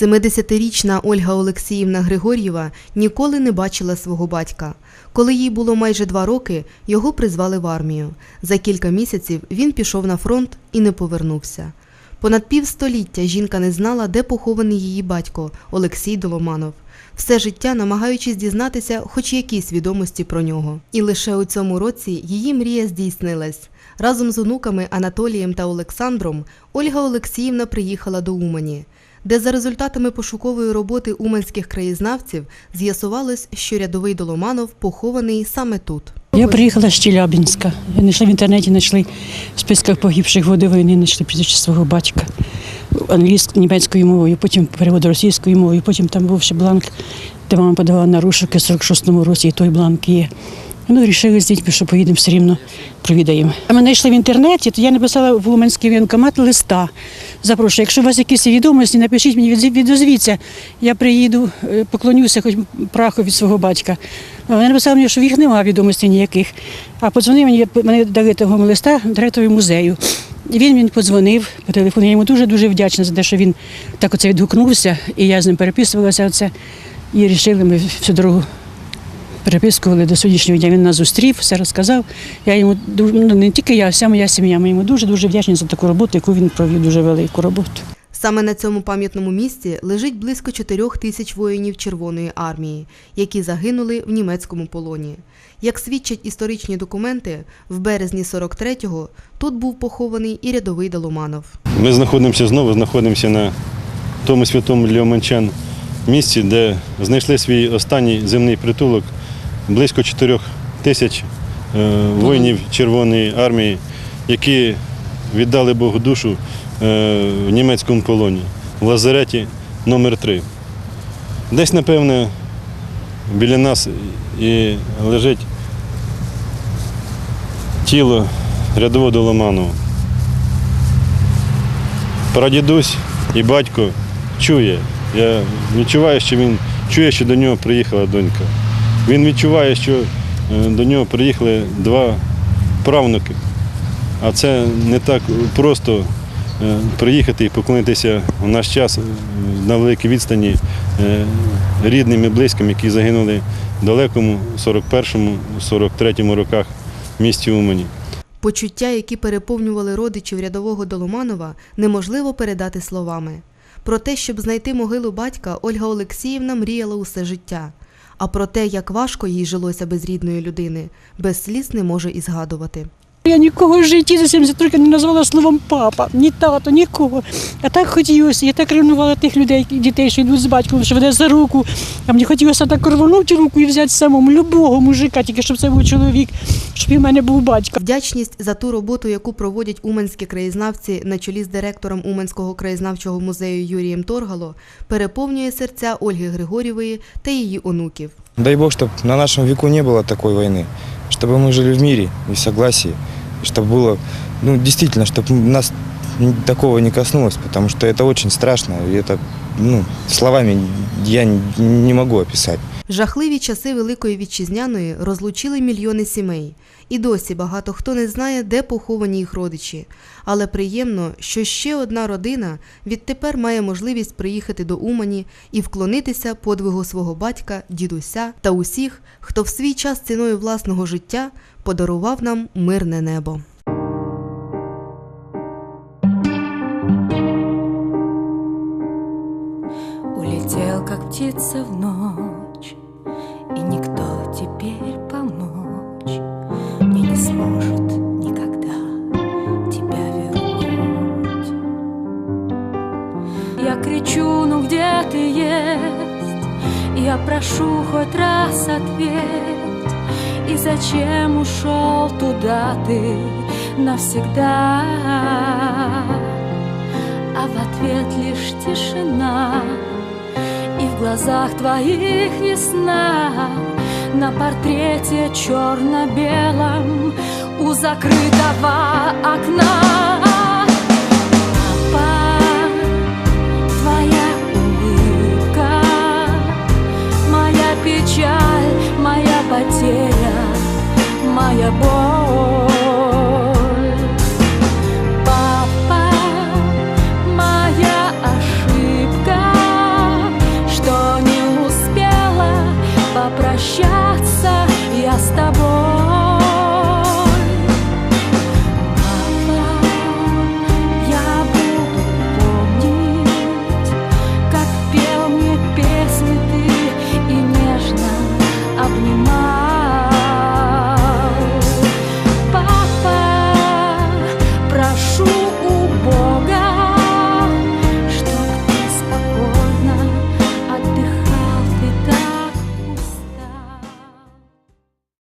70-річна Ольга Олексіївна Григор'єва ніколи не бачила свого батька. Коли їй було майже два роки, його призвали в армію. За кілька місяців він пішов на фронт і не повернувся. Понад півстоліття жінка не знала, де похований її батько Олексій Доломанов. Все життя намагаючись дізнатися хоч якісь відомості про нього. І лише у цьому році її мрія здійснилась. Разом з онуками Анатолієм та Олександром Ольга Олексіївна приїхала до Умані, де за результатами пошукової роботи уманських краєзнавців з'ясувалось, що рядовий Доломанов похований саме тут. Я приїхала з Челябинська. Я в інтернеті, знайшли в списках погибших води війни, знайшли прізвище свого батька англійською, німецькою мовою, потім перевод російською мовою, потім там був ще бланк, де мама подавала на рушики в 46-му році, і той бланк є. Ну, вирішили з дітьми, що поїдемо все рівно провідаємо. А мене йшли в інтернеті, то я написала в Уманський воєнкомат листа. Запрошую, якщо у вас якісь відомості, напишіть мені, відозвіться. Я приїду, е, поклонюся хоч праху від свого батька. А Вони написали мені, що в їх немає відомостей ніяких. А подзвонив мені, мене дали того листа директору музею. І він мені подзвонив по телефону. Я йому дуже-дуже вдячна за те, що він так оце відгукнувся, і я з ним переписувалася оце. І вирішили ми всю дорогу перепискували до сьогоднішнього дня. Він нас зустрів, все розказав. Я йому ну, не тільки я, а вся моя сім'я. Ми йому дуже дуже вдячні за таку роботу, яку він провів дуже велику роботу. Саме на цьому пам'ятному місці лежить близько 4 тисяч воїнів Червоної армії, які загинули в німецькому полоні. Як свідчать історичні документи, в березні 43-го тут був похований і рядовий Доломанов. Ми знаходимося знову, знаходимося на тому святому для оманчан місці, де знайшли свій останній земний притулок близько 4 тисяч е, воїнів Червоної армії, які віддали Богу душу е, в німецькому полоні в лазареті номер 3 Десь, напевне, біля нас і лежить тіло рядового Доломанова. Прадідусь і батько чує. Я відчуваю, що він чує, що до нього приїхала донька. Він відчуває, що е, до нього приїхали два правнуки. А це не так просто е, приїхати і поклонитися в наш час е, на великій відстані рідним і близьким, які загинули в далекому 41-му, 43-му роках в місті Умані. Почуття, які переповнювали родичів рядового Доломанова, неможливо передати словами. Про те, щоб знайти могилу батька, Ольга Олексіївна мріяла усе життя. А про те, як важко їй жилося без рідної людини, без сліз не може і згадувати. Я нікого в житті за 70 років не назвала словом папа, ні тато, нікого. А так хотілося, я так ревнувала тих людей, дітей, що йдуть з батьком, що веде за руку. А мені хотілося так рвонути руку і взяти самому любого мужика, тільки щоб це був чоловік, щоб і в мене був батько. Вдячність за ту роботу, яку проводять уманські краєзнавці на чолі з директором Уманського краєзнавчого музею Юрієм Торгало, переповнює серця Ольги Григорєвої та її онуків. Дай Бог, чтобы на нашем веку не было такой войны, чтобы мы жили в мире и в согласии, и чтобы было, ну, действительно, чтобы нас такого не коснулось, потому что это очень страшно, и это, ну, словами я не- не могу описать. Жахливі часи Великої Вітчизняної розлучили мільйони сімей. І досі багато хто не знає, де поховані їх родичі. Але приємно, що ще одна родина відтепер має можливість приїхати до Умані і вклонитися подвигу свого батька, дідуся та усіх, хто в свій час ціною власного життя подарував нам мирне небо. Улетел, как птица в ночь, И никто теперь помочь Мне не сможет никогда тебя вернуть. Я кричу, ну где ты есть? Я прошу хоть раз ответь И зачем ушел туда ты навсегда? а в ответ лишь тишина И в глазах твоих весна На портрете черно-белом У закрытого окна